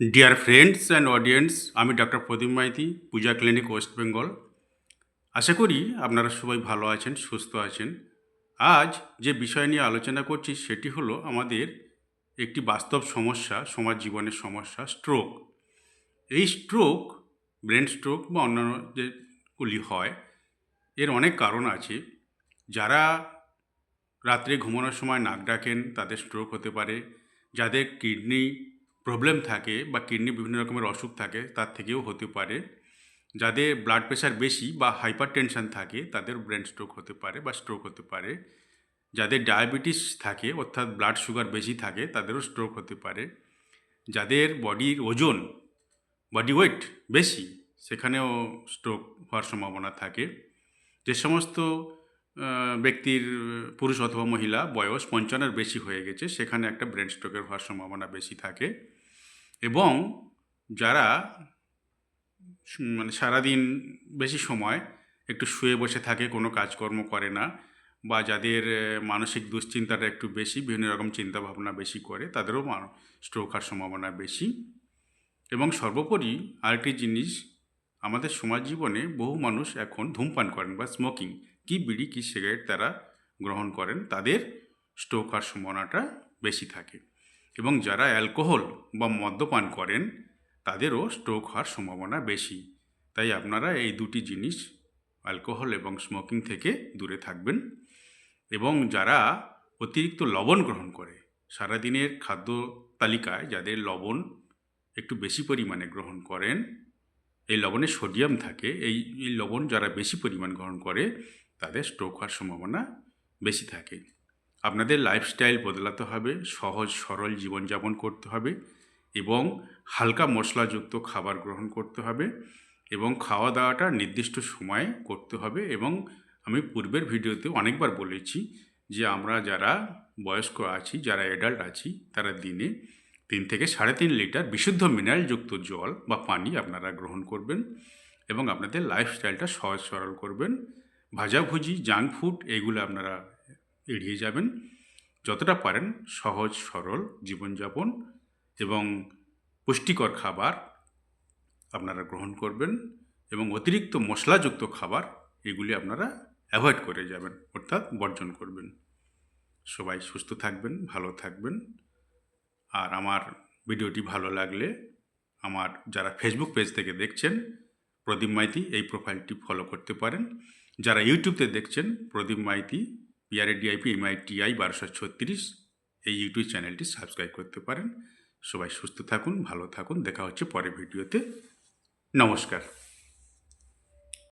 Deer friends and audience আমি doctor Pradip Maiti, Puja clinic West Bengal আশা করি আপনারা সবাই ভালো আছেন, সুস্থ আছেন। আজ যে বিষয় নিয়ে আলোচনা করছি সেটি হলো আমাদের একটি বাস্তব সমস্যা, সমাজ জীবনের সমস্যা স্ট্রোক এই স্ট্রোক ব্রেন স্ট্রোক বা অন্যান্য যেগুলি হয়, এর অনেক কারণ আছে। যারা রাত্রে ঘুমানোর সময় নাক ডাকেন, তাদের স্ট্রোক হতে পারে। যাদের কিডনি প্রবলেম থাকে বা কিডনি বিভিন্ন রকমের অসুখ থাকে, তার থেকেও হতে পারে। যাদের ব্লাড প্রেশার বেশি বা হাইপার টেনশন থাকে, তাদের ব্রেন স্ট্রোক হতে পারে বা স্ট্রোক হতে পারে। যাদের ডায়াবেটিস থাকে, অর্থাৎ ব্লাড সুগার বেশি থাকে, তাদেরও স্ট্রোক হতে পারে। যাদের বডির ওজন বডি ওয়েট বেশি, সেখানেও স্ট্রোক হওয়ার সম্ভাবনা থাকে। যে সমস্ত ব্যক্তির পুরুষ অথবা মহিলা বয়স পঞ্চান্নের বেশি হয়ে গেছে, সেখানে একটা ব্রেন স্ট্রোকের হওয়ার সম্ভাবনা বেশি থাকে। এবং যারা মানে সারাদিন বেশি সময় একটু শুয়ে বসে থাকে, কোনো কাজকর্ম করে না বা যাদের মানসিক দুশ্চিন্তাটা একটু বেশি, বিভিন্ন রকম চিন্তাভাবনা বেশি করে, তাদেরও স্ট্রোক হওয়ার সম্ভাবনা বেশি। এবং সর্বোপরি আরেকটি জিনিস, আমাদের সমাজ জীবনে বহু মানুষ এখন ধূমপান করেন বা স্মোকিং কি বিড়ি, কি সিগারেট তারা গ্রহণ করেন, তাদের স্ট্রোক হওয়ার সম্ভাবনাটা বেশি থাকে। এবং যারা অ্যালকোহল বা মদ্যপান করেন, তাদেরও স্ট্রোক হওয়ার সম্ভাবনা বেশি। তাই আপনারা এই দুটি জিনিস, অ্যালকোহল এবং স্মোকিং থেকে দূরে থাকবেন। এবং যারা অতিরিক্ত লবণ গ্রহণ করে, সারাদিনের খাদ্য তালিকায় যাদের লবণ একটু বেশি পরিমাণে গ্রহণ করেন, এই লবণে সোডিয়াম থাকে, এই এই লবণ যারা বেশি পরিমাণ গ্রহণ করে, তাদের স্ট্রোক হওয়ার সম্ভাবনা বেশি থাকে। আপনাদের লাইফস্টাইল বদলাতে হবে, সহজ, সরল জীবনযাপন করতে হবে এবং হালকা মশলাযুক্ত খাবার গ্রহণ করতে হবে এবং খাওয়া দাওয়াটা নির্দিষ্ট সময়ে করতে হবে এবং আমি পূর্বের ভিডিওতে অনেকবার বলেছি যে আমরা যারা বয়স্ক আছি, যারা অ্যাডাল্ট আছি, তারা দিনে তিন থেকে সাড়ে তিন লিটার বিশুদ্ধ মিনারেলযুক্ত জল বা পানি আপনারা গ্রহণ করবেন এবং আপনাদের লাইফস্টাইলটা সহজ সরল করবেন। ভাজাভুজি জাঙ্ক ফুড এগুলো আপনারা এড়িয়ে যাবেন। যতটা পারেন সহজ, সরল জীবনযাপন এবং পুষ্টিকর খাবার আপনারা গ্রহণ করবেন এবং অতিরিক্ত মশলাযুক্ত খাবার এগুলি আপনারা অ্যাভয়েড করে যাবেন, অর্থাৎ বর্জন করবেন। সবাই সুস্থ থাকবেন, ভালো থাকবেন। আর আমার ভিডিওটি ভালো লাগলে আমার যারা ফেসবুক পেজ থেকে দেখছেন, প্রদীপ মাইতি এই প্রোফাইলটি ফলো করতে পারেন। যারা ইউটিউবতে দেখছেন, Pradip Maiti PRA DIP MITI বারোশো ছত্রিশ। এই ইউটিউব চ্যানেলটি সাবস্ক্রাইব করতে পারেন। সবাই সুস্থ থাকুন, ভালো থাকুন। দেখা হচ্ছে পরের ভিডিওতে। নমস্কার।